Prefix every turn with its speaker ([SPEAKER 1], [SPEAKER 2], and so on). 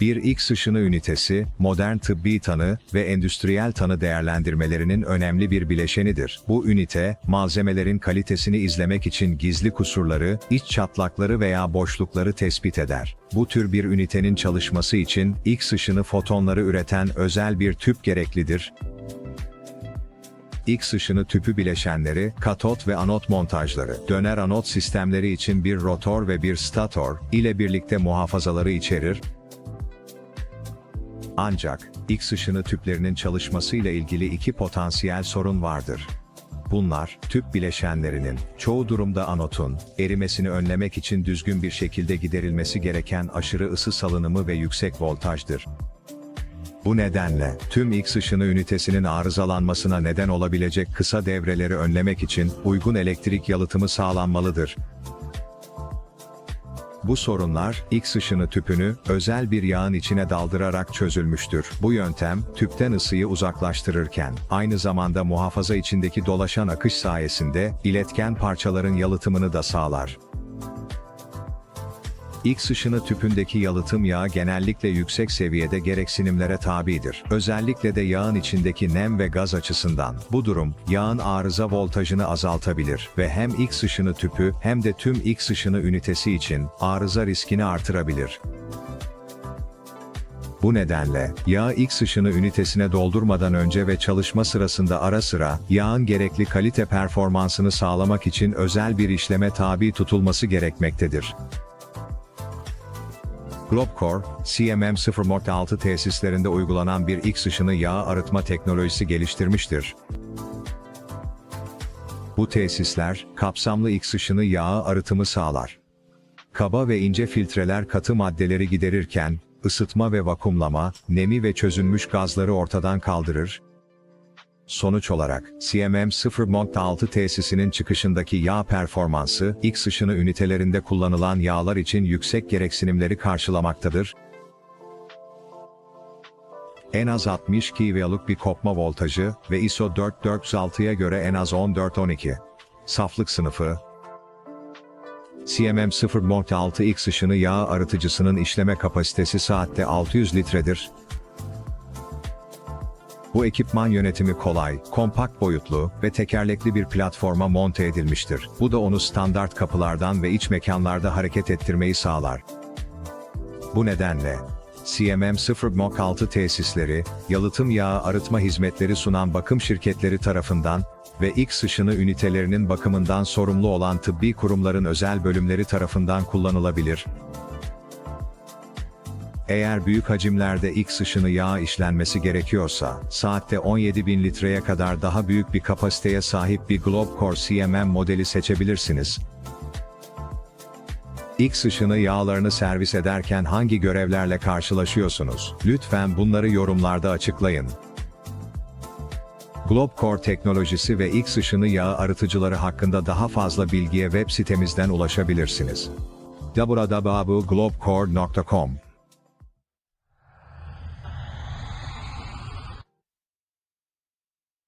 [SPEAKER 1] Bir X ışını ünitesi, modern tıbbi tanı ve endüstriyel tanı değerlendirmelerinin önemli bir bileşenidir. Bu ünite, malzemelerin kalitesini izlemek için gizli kusurları, iç çatlakları veya boşlukları tespit eder. Bu tür bir ünitenin çalışması için X ışını fotonları üreten özel bir tüp gereklidir. X ışını tüpü bileşenleri, katot ve anot montajları, döner anot sistemleri için bir rotor ve bir stator ile birlikte muhafazaları içerir. Ancak, X ışını tüplerinin çalışmasıyla ilgili iki potansiyel sorun vardır. Bunlar, tüp bileşenlerinin, çoğu durumda anotun, erimesini önlemek için düzgün bir şekilde giderilmesi gereken aşırı ısı salınımı ve yüksek voltajdır. Bu nedenle, tüm X ışını ünitesinin arızalanmasına neden olabilecek kısa devreleri önlemek için uygun elektrik yalıtımı sağlanmalıdır. Bu sorunlar, X ışını tüpünü özel bir yağın içine daldırarak çözülmüştür. Bu yöntem, tüpten ısıyı uzaklaştırırken, aynı zamanda muhafaza içindeki dolaşan akış sayesinde iletken parçaların yalıtımını da sağlar. X ışını tüpündeki yalıtım yağı genellikle yüksek seviyede gereksinimlere tabidir. Özellikle de yağın içindeki nem ve gaz açısından. Bu durum, yağın arıza voltajını azaltabilir ve hem X ışını tüpü hem de tüm X ışını ünitesi için arıza riskini artırabilir. Bu nedenle, yağ X ışını ünitesine doldurmadan önce ve çalışma sırasında ara sıra, yağın gerekli kalite performansını sağlamak için özel bir işleme tabi tutulması gerekmektedir. Globcore, CMM 0.6 tesislerinde uygulanan bir X ışını yağ arıtma teknolojisi geliştirmiştir. Bu tesisler, kapsamlı X ışını yağı arıtımı sağlar. Kaba ve ince filtreler katı maddeleri giderirken, ısıtma ve vakumlama, nemi ve çözünmüş gazları ortadan kaldırır, Sonuç olarak, CMM 0.6 tesisinin çıkışındaki yağ performansı, X ışını ünitelerinde kullanılan yağlar için yüksek gereksinimleri karşılamaktadır. En az 60 kV'lık bir kopma voltajı ve ISO 4406'ya göre en az 14-12. Saflık sınıfı, CMM 0.6 X ışını yağ arıtıcısının işleme kapasitesi saatte 600 litredir. Bu ekipman yönetimi kolay, kompakt boyutlu ve tekerlekli bir platforma monte edilmiştir. Bu da onu standart kapılardan ve iç mekanlarda hareket ettirmeyi sağlar. Bu nedenle, CMM 0.6 tesisleri, yalıtım yağı arıtma hizmetleri sunan bakım şirketleri tarafından ve X ışını ünitelerinin bakımından sorumlu olan tıbbi kurumların özel bölümleri tarafından kullanılabilir. Eğer büyük hacimlerde X ışını yağ işlenmesi gerekiyorsa, saatte 17.000 litreye kadar daha büyük bir kapasiteye sahip bir Globcore CMM modeli seçebilirsiniz. X ışını yağlarını servis ederken hangi görevlerle karşılaşıyorsunuz? Lütfen bunları yorumlarda açıklayın. Globcore teknolojisi ve X ışını yağı arıtıcıları hakkında daha fazla bilgiye web sitemizden ulaşabilirsiniz. www.globcore.com